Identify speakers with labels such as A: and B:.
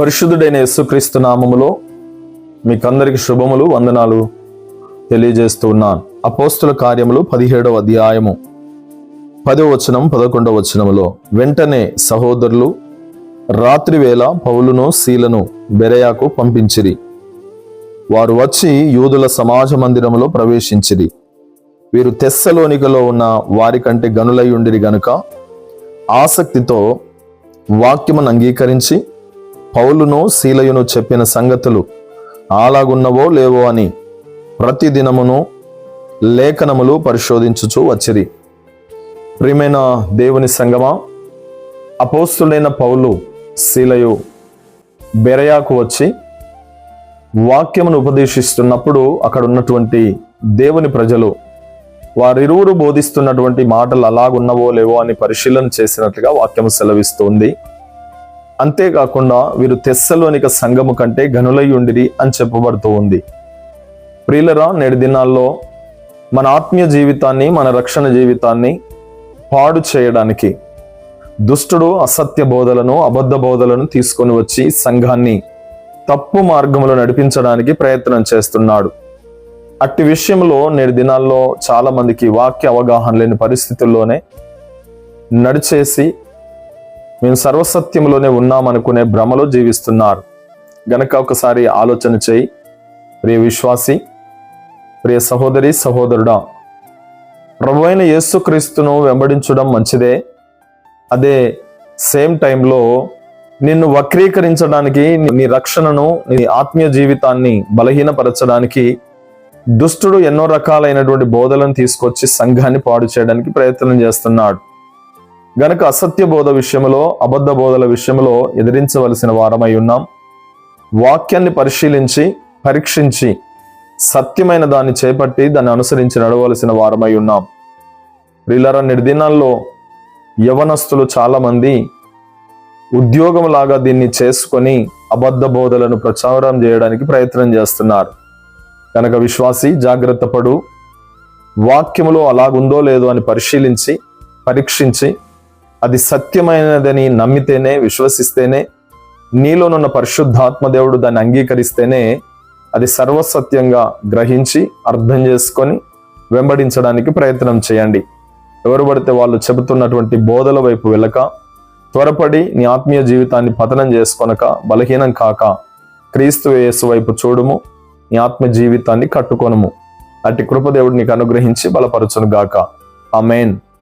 A: పరిశుద్ధుడైన యేసుక్రీస్తు నామములో మీకందరికి శుభములు వందనాలు తెలియజేస్తూ ఉన్నాను. అపోస్తుల కార్యములు పదిహేడవ అధ్యాయము పదో వచనం పదకొండవ వచనములో వెంటనే సహోదరులు రాత్రివేళ పౌలును శీలను బెరయాకు పంపించిరి. వారు వచ్చి యూదుల సమాజ మందిరములో ప్రవేశించిరి. వీరు తెస్సలోనికలో ఉన్న వారికంటే గనులై ఉండిరి గనుక ఆసక్తితో వాక్యమును అంగీకరించి పౌలును శీలయును చెప్పిన సంగతులు అలాగున్నవో లేవో అని ప్రతి దినమును లేఖనములు పరిశోధించుచూ వచ్చిరి. ప్రియమైన దేవుని సంగమా అపోస్తుడైన పౌలు శీలయు బెరయాకు వచ్చి వాక్యమును ఉపదేశిస్తున్నప్పుడు అక్కడ ఉన్నటువంటి దేవుని ప్రజలు వారిరువురు బోధిస్తున్నటువంటి మాటలు అలాగున్నవో లేవో అని పరిశీలన చేసినట్లుగా వాక్యము సెలవిస్తుంది. అంతేకాకుండా వీరు తెస్సలోనిక సంఘము కంటే గనులై అని చెప్పబడుతూ ఉంది. ప్రియులరా నేడు దినాల్లో మన ఆత్మీయ జీవితాన్ని మన రక్షణ జీవితాన్ని పాడు చేయడానికి దుష్టుడు అసత్య బోధలను అబద్ధ బోధలను తీసుకొని వచ్చి సంఘాన్ని తప్పు మార్గంలో నడిపించడానికి ప్రయత్నం చేస్తున్నాడు. అట్టి విషయంలో నేటి దినాల్లో చాలామందికి వాక్య అవగాహన లేని పరిస్థితుల్లోనే నడిచేసి మేము సర్వసత్యంలోనే ఉన్నామనుకునే భ్రమలో జీవిస్తున్నారు. గనక ఒకసారి ఆలోచన చేయి. ప్రియ విశ్వాసి ప్రియ సహోదరి సహోదరుడా ప్రభు అయిన యేసుక్రీస్తును వెంబడించడం మంచిదే. అదే సేమ్ టైంలో నిన్ను వక్రీకరించడానికి నీ రక్షణను నీ ఆత్మీయ జీవితాన్ని బలహీనపరచడానికి దుష్టుడు ఎన్నో రకాలైనటువంటి బోధలను తీసుకొచ్చి సంఘాన్ని పాడు చేయడానికి ప్రయత్నం చేస్తున్నాడు. గనక అసత్య బోధ విషయంలో అబద్ధ బోధల విషయంలో ఎదిరించవలసిన వారమై ఉన్నాం. వాక్యాన్ని పరిశీలించి పరీక్షించి సత్యమైన దాన్ని చేపట్టి దాన్ని అనుసరించి నడవలసిన వారమై ఉన్నాం. ప్రిల్లర నిర్దినాల్లో యవనస్తులు చాలామంది ఉద్యోగం ఉద్యోగంలాగా దీన్ని చేసుకొని అబద్ధ బోధలను ప్రచారం చేయడానికి ప్రయత్నం చేస్తున్నారు. కనుక విశ్వాసి జాగ్రత్త పడు. వాక్యములో అలాగుందో లేదో అని పరిశీలించి పరీక్షించి అది సత్యమైనదని నమ్మితేనే విశ్వసిస్తేనే నీలోనున్న పరిశుద్ధాత్మ దేవుడు దాన్ని అంగీకరిస్తేనే అది సర్వసత్యంగా గ్రహించి అర్థం చేసుకొని వెంబడించడానికి ప్రయత్నం చేయండి. ఎవరు పడితే వాళ్ళు చెబుతున్నటువంటి బోధల వైపు వెళ్ళక త్వరపడి నీ ఆత్మీయ జీవితాన్ని పతనం చేసుకొనక బలహీనం కాక క్రీస్తు యేసు వైపు చూడుము నీ ఆత్మ జీవితాన్ని కట్టుకొనుము. అట్టి కృపదేవుడు నీకు అనుగ్రహించి బలపరచును గాక ఆ మెయిన్